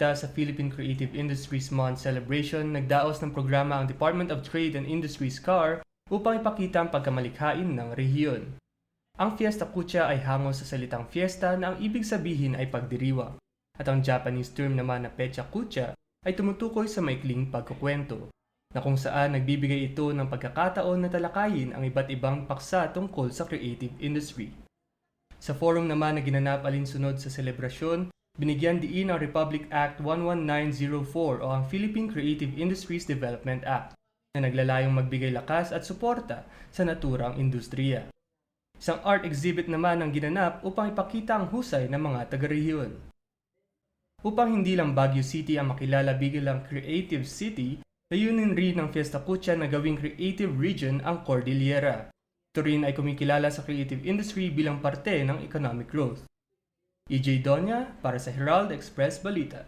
paggunita sa Philippine Creative Industries Month celebration, nagdaos ng programa ang Department of Trade and Industries CAR upang ipakita ang pagkamalikhain ng rehiyon. Ang Fiesta Kucha ay hango sa salitang fiesta na ang ibig sabihin ay pagdiriwang. At ang Japanese term naman na Pecha Kucha ay tumutukoy sa maikling pagkukwento, na kung saan nagbibigay ito ng pagkakataon na talakayin ang iba't ibang paksa tungkol sa creative industry. Sa forum naman na ginanap alinsunod sa selebrasyon, binigyan diin ang Republic Act 11904 o ang Philippine Creative Industries Development Act na naglalayong magbigay lakas at suporta sa naturang industriya. Isang art exhibit naman ang ginanap upang ipakita ang husay ng mga taga-rehiyon. Upang hindi lang Baguio City ang makilala bilang creative city, layunin rin ng Fiesta Pucha na gawing creative region ang Cordillera. Ito rin ay kumikilala sa creative industry bilang parte ng economic growth. EJ Donya para sa Herald Express Balita.